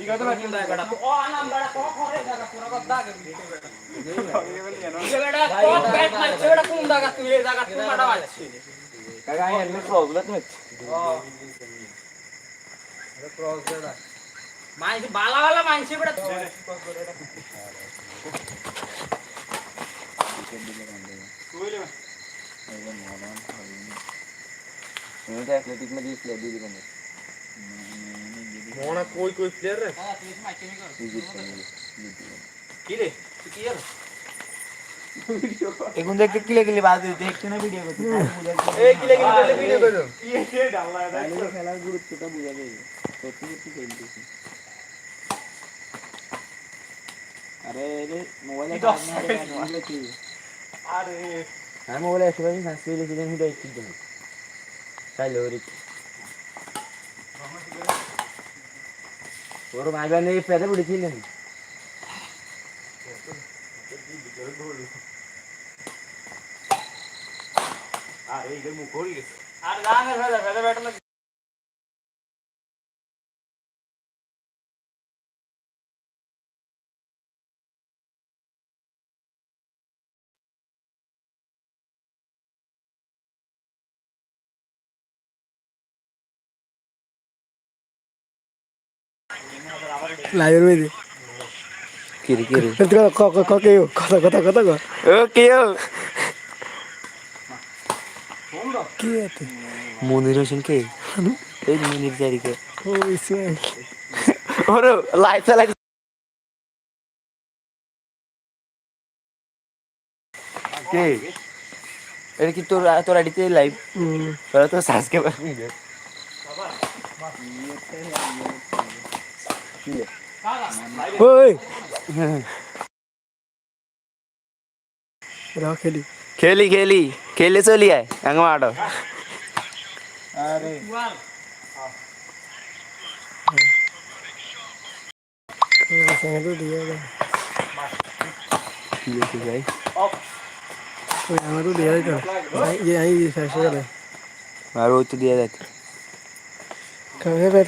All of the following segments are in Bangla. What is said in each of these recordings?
ಈಗ ಅದನ್ನ ನಿಂದ ಬೇಡ ಓ ನಾನು ಬೇಡ ಕೋಕ್ ಹೊರಗೆ ಜಾಗ ಪುರ ಗೊತ್ತಾಗ ಈಗ ಬೇಡ ಕೋಕ್ ಬ್ಯಾಟ್ ಮಾಡಿ ಬೇಡ ಕುಂದಾಗ ತು ಈ ಜಾಗ ತು ಮಾಡವ ಕಾಗಾ ಎಲ್ಲ ಪ್ರೊಬ್ಲಮ್ ಮತ್ ಅರೆ ಕ್ರಾಸ್ ಬೇಡ ಮಾನ್ಸಿ ಬಾಲಾವಲ್ಲ ಮಾನ್ಸಿ ಬೇಡ एथलेटिक में जीत लिया दीदी बने মোহনা কই কই প্লেয়ার রে কি রে কি আর এখন দেখতে কিলে কিলে বাদ দেখতে না ভিডিও করতে। এই কিলে কিলে দেখতে ভিডিও করো। ইয়ে, ইয়ে ডালা এটা খেলার গুরুত্বটা বুঝা যায়। সত্যি সত্যি খেলতেছি। আরে রে মোবাইল আরে। হ্যাঁ, আমি মোবাইল আসবে আমি সানস্ক্রিন লিখে দিন হুদাই ঠিক জানি পেতে পড়েছিলেন আরে এই মুখ হয়ে গেছে আর গানে ফেলে ফেলে লাইভের মধ্যে কিরে কিরে ক ক ক কে কথা কথা কথা ক ও কে ও কি আছে মনির হোসেন কে এই মনির জারিকে ও ইসমাইল ওরে লাইভ চালাই কে এটা কি তোর তোর আইডিতে লাইভ তোরা তো সাবস্ক্রাইবার নিয়ে ওই রাও খেলি। খেলি খেলি খেলে চলি আয় শেষ হয়ে গেল আর ওই তো দিয়ে যাচ্ছে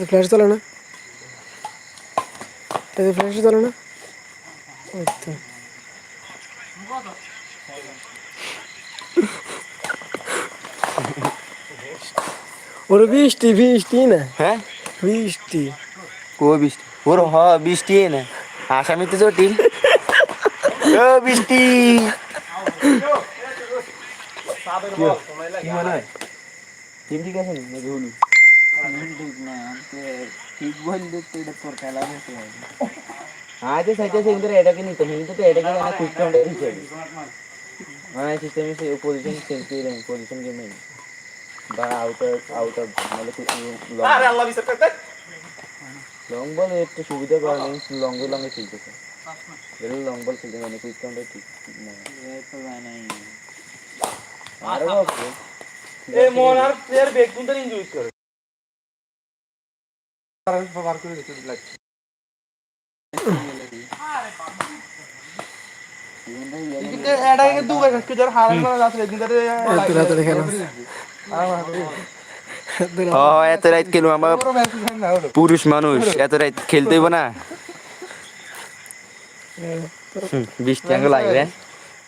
ফ্ল্যাশ চলে না? এতে ফ্ল্যাশ চলে না? ওই তো। ওর বৃষ্টি বৃষ্টি না? হ্যাঁ? বৃষ্টি। কো বৃষ্টি? ওর হ বৃষ্টি না। আসামিতে জটিল। ও বৃষ্টি। কি মনে হয়? ঠিক আছে না ঠিক বললে তো এটা তোর খেলা হয়েছে আজ সাইতে সেগুলো এটাকে নিতে কিন্তু তো এটাকে না কুইক কাউন্টার হিসেবে মানে সিস্টেমে সে পজিশন চেঞ্জ করে দেন পজিশন গেমে বা আউট অফ আউট অফ মানে আরে আল্লাহ বিচার করতে লং বল একটু সুবিধা করে নেই লং লংয়ে খেলতেছে যেগুলো লং বল খেলতে মানে কুইক কাউন্টার ঠিক না আরও আছে এই মোনার প্লেয়ার বেগ কিন্তু ইনজুরি করে বার করে দিতে লাগছে এটা কিন্তু দুবার কাজ করা যাচ্ছে এত রাতে খেলা এত রাত খেলব আমরা পুরুষ মানুষ এত রাত খেলতে হইব না বৃষ্টি আঙ্গুল লাগবে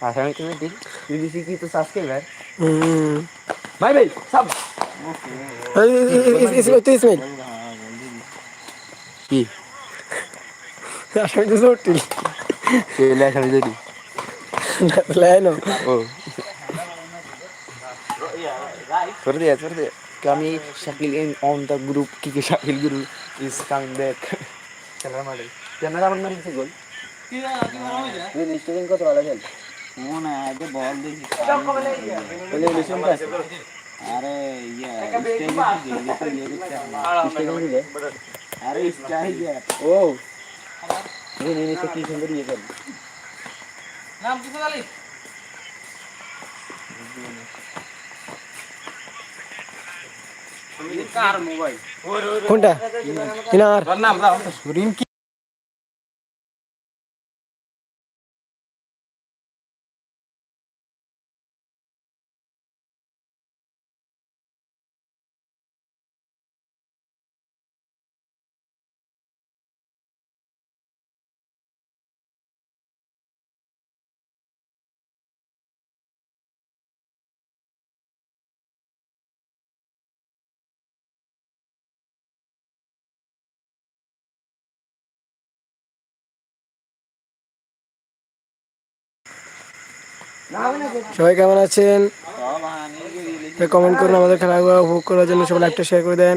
আসামি তুমি ঠিক তুই কি তো সাবস্ক্রাইবার হুম ভাই ভাই সব ইসমাইল কি? আসলে তো জটিল খেলে আসামি যদি লাইনো ও। করে দিয়া করে দিয়া। আমি Shakil in on the group কি কি Shakil group is coming back. খেলার মাঠে কেন আমার মারিছে গোল কি রে কি মনে হইছে তুই কত ভালো খেল? মনে বল দেখি। পাস আরে ইয়া আরে ও। নি নি সে কি সুন্দর ইয়ে কর। নাম কি বলি কোনটা? কিনার নাম দাও সবাই কেমন আছেন? কমেন্ট করুন আমাদের খেলাগুলো উপভোগ করার জন্য সবাই একটা শেয়ার করে দেন।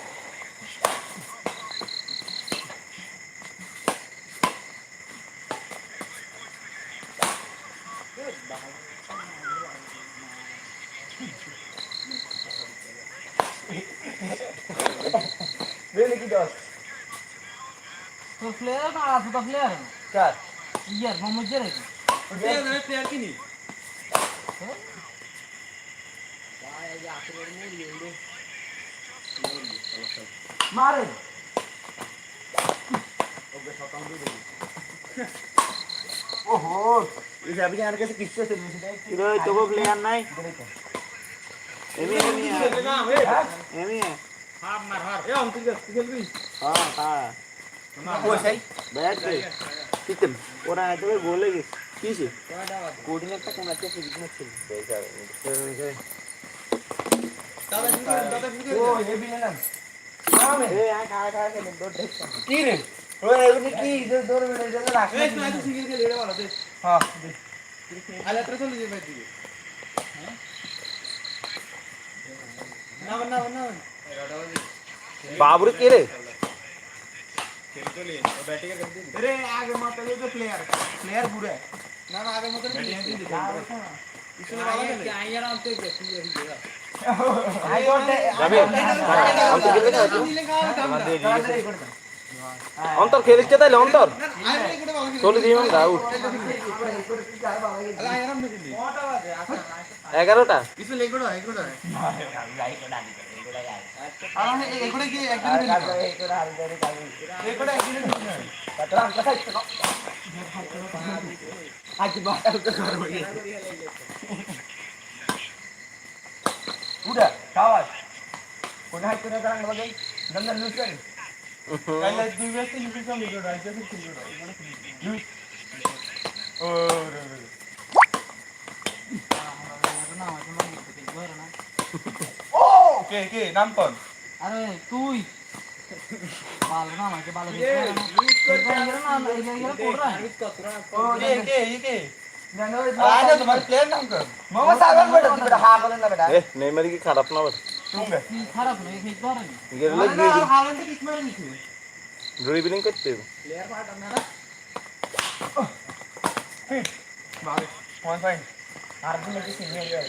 দশ হবে মামা শেয়ারে করে দাও এক করে দিতে লাইন ঠিক আছে আজকে ভালো ভালো প্লেয়ার তো প্লেয়ার না আছে তো প্লেয়ার কার ইয়ার মোহাম্মদ জেরে প্লেয়ার কিনি মারে ওহো এই যাবি আর কাছে কিচ্ছু আছে কিরে তোকে প্লেয়ার নাই এমি এমি এমি হাফ মার হার এ অন্তিল খেলবি হ্যাঁ হ্যাঁ ওই সাই ব্যাট দে সিস্টেম ওরা এত গোলে গেছে কিসে কোঅর্ডিনেটটা কোন আছে সেদিকে ছিল ও হেভি না নামে এ আ খা খা খেলে দৌড় কি রে ওই এগুলো কি দৌড় মেরে যেন রাখে এই তুই তো সিঙ্গেল খেলে রে বলা দে হ্যাঁ আলে আত্রা চলে যাবে দিকে না না না বাবুরে কে রে रे आगे मत ये तो प्लेयर प्लेयर पूरा ना ना आगे मत नहीं इसने वाला है क्या यार हम तो कैसे ये देगा আই কোটে যাবে অন্তর খেলবে না তুই আমার দে অন্তর খেলিচ্ছে তাইলে অন্তর आए नहीं कोटे वाला চলে দিই আমি আউট এগারোটা? কিছু এগুলো এগুলো এগুলো কি একদিন এগুলো একদিন আজ বাটাল করব উড়া কাওয়াজ ও কে কে নাম কোন আরে তুই ভালো না আমাকে ভালো ये यूज না না এগুলো এগুলো কোড়রা ओ ये के ये के জানো आज तुम्हारे प्लेयर नाम कर মামা সাগর বেটা তুই বেটা হা বলেন না বেটা এ নেইমারি কি খারাপ না বল কি খারাপ না এই ধরে গেলে ना हालन से किस मारे नहीं ড্রিবলিং করতে হবে प्लेयर पार्ट में ना फिट बागे वन पॉइंट আর দিন কি সিনিয়র গেল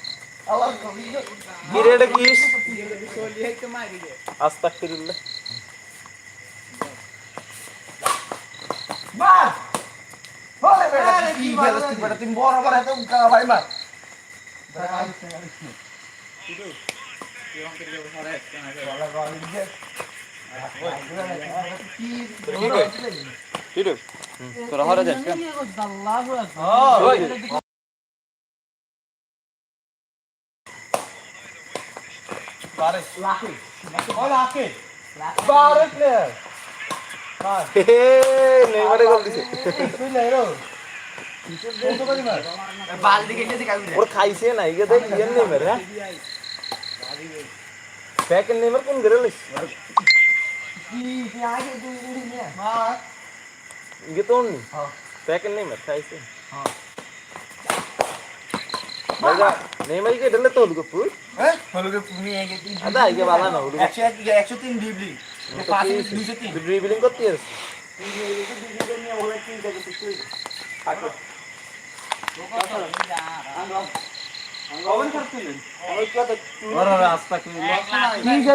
চালু কি আস্তাগফিরুল্লাহ মার বলে বেটা কি গেলস তুই বেটা তুমি বড় বড় এত উকা ভাই মার তোরা হরে যাস কেন আল্লাহু আকবার Baris. Laki. Oh, laki. laki. Baris na. Hey, Neymar goal দিছে। তুই লাইরো। বালদি কেটে দিকা করে। ওর খাইছে না, ইগে দেখ ইয়ে নেইমার হ্যাঁ। ব্যাক নেইমার কোন গরে লইছ? কি কি আগে দুই দুই নিয়া। হ্যাঁ। ইগে তো নি। হ্যাঁ। ব্যাক নেইমার খাইছে। হ্যাঁ। Dulu tuh lugu pur. হ্যাঁ হলুকে নিয়ে গেছি aja bala na lugu. একশো এক একশো তিন ডিবলি পাঁচ দুশো করতে আছে। কি কি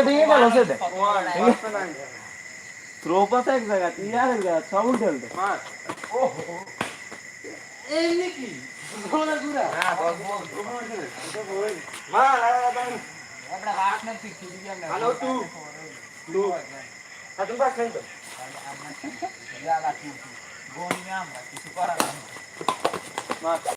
কি পাস এক জায়গা ইয়ার এক জায়গা সব উল্টে উল্টে হ্যালো টু টু তুমি পাস নাই তো